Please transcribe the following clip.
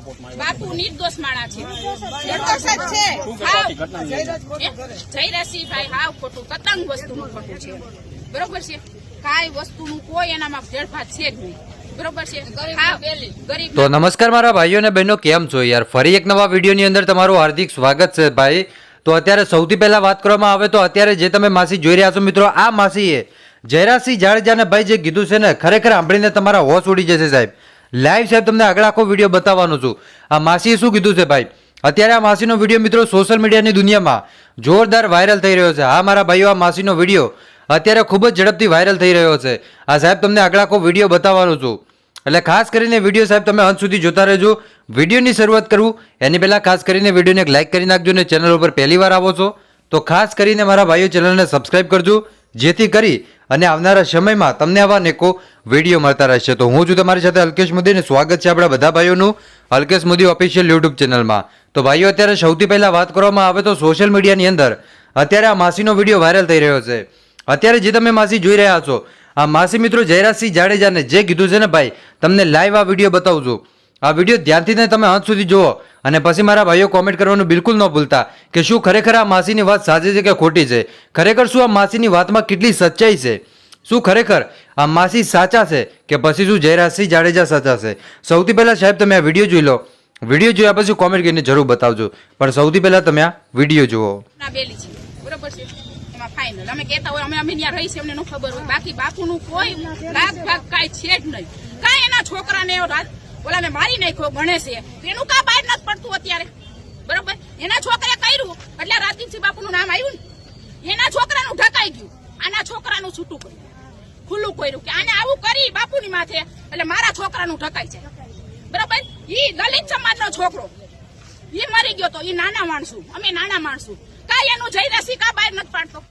સપોર્ટમાં બાપુ નિર્દોષ માણા છે. નિર્દોષ જ છે? જયરસિંહભાઈ હાવ. ખોટું પતંગ વસ્તુનું ખોટું છે. બરોબર છે? કાંઈ વસ્તુનું કોઈ એનામાં ભેળભાત છે જ નહીં. બરોબર છે? હાવ. ગરીબ તો નમસ્કાર મારા ભાઈઓ અને બહેનો કેમ છો યાર? ફરી એક નવા વિડીયોની અંદર તમારું હાર્દિક સ્વાગત છે ભાઈ. તો અત્યારે સૌથી પહેલા વાત કરવામાં આવે તો અત્યારે જે તમે માસી જોઈ રહ્યા છો મિત્રો આ માસીએ જયરાસિંહ જાડેજાને ભાઈ જે કીધું છે ને ખરેખર સાંભળીને તમારા હોશ ઉડી જશે સાહેબ. લાઈવ સાહેબ, તમને આગળ આખો વીડિયો બતાવવાનો છું. આ માસીએ શું કીધું છે ભાઈ? અત્યારે આ માસીનો વીડિયો મિત્રો સોશિયલ મીડિયાની દુનિયામાં જોરદાર વાયરલ થઈ રહ્યો છે. હા, મારા ભાઈઓ, આ માસીનો વીડિયો અત્યારે ખૂબ જ ઝડપથી વાયરલ થઈ રહ્યો છે. આ સાહેબ, તમને આગળ આખો વીડિયો બતાવવાનો છું. એટલે ખાસ કરીને વીડિયો સાહેબ, તમે અંત સુધી જોતા રહેજો. વિડીયોની શરૂઆત કરું, એની પહેલાં ખાસ કરીને વિડીયોને એક લાઇક કરી નાખજો અને ચેનલ ઉપર પહેલી વાર આવો છો, તો ખાસ કરીને મારા ભાઈઓ ચેનલને સબસ્ક્રાઈબ કરજો. જેથી કરી અને આવનારા સમયમાં તમને આવા નેકો વીડિયો મળતા રહેશે. તો હું છું તમારી સાથે અલ્કેશ મોદીને સ્વાગત છે આપણા બધા ભાઈઓનું અલ્કેશ મોદી ઓફિશિયલ યુટ્યુબ ચેનલમાં. તો ભાઈઓ, અત્યારે સૌથી પહેલાં વાત કરવામાં આવે તો સોશિયલ મીડિયાની અંદર અત્યારે આ માસીનો વીડિયો વાયરલ થઈ રહ્યો છે. અત્યારે જે તમે માસી જોઈ રહ્યા છો, આ માસી મિત્રો જયરાજસિંહ જાડેજાને જે કીધું છે ને ભાઈ, તમને લાઈવ આ વીડિયો બતાવું છું આ વીડિયો ધ્યાનથી તમે અંત સુધી જુઓ અને પછી મારા ભાઈઓ કોમેન્ટ કરવાનું બિલકુલ ન ભૂલતા કે શું ખરેખર આ માસીની વાત સાચી છે કે ખોટી છે? ખરેખર શું આ માસીની વાતમાં કેટલી સચ્ચાઈ છે? શું ખરેખર આ માસી સાચા છે કે પછી શું જયરાજસિંહ જાડેજા સાચા છે? સૌથી પહેલાં સાહેબ તમે આ વીડિયો જોઈ લો. વીડિયો જોયા પછી કોમેન્ટ કરીને જરૂર બતાવજો. પણ સૌથી પહેલાં તમે આ વીડિયો જુઓ. બરોબર છે? એમાં કોઈ છે જ નહીં. કાંઈ એના છોકરાને રાત ઓલાને મારી નાખ્યો છે. એનું કા બહાર નથી પડતું અત્યારે. બરોબર? એના છોકરે કર્યું. એટલે રાતીનસિંહ બાપુનું નામ આવ્યું ને. એના છોકરાનું ઢકાઈ ગયું. આના છોકરાનું છૂટું કર્યું. ખુલ્લું કર્યું કે આને આવું કરી બાપુની માથે. એટલે મારા છોકરાનું ઢકાઈ છે બરોબર? ઈ દલિત સમાજનો છોકરો. ઈ મરી ગયો તો ઈ નાના માણસું. અમે નાના માણસું. કાંઈ એનું જઈ રસી કા બહાર નથી પાડતો.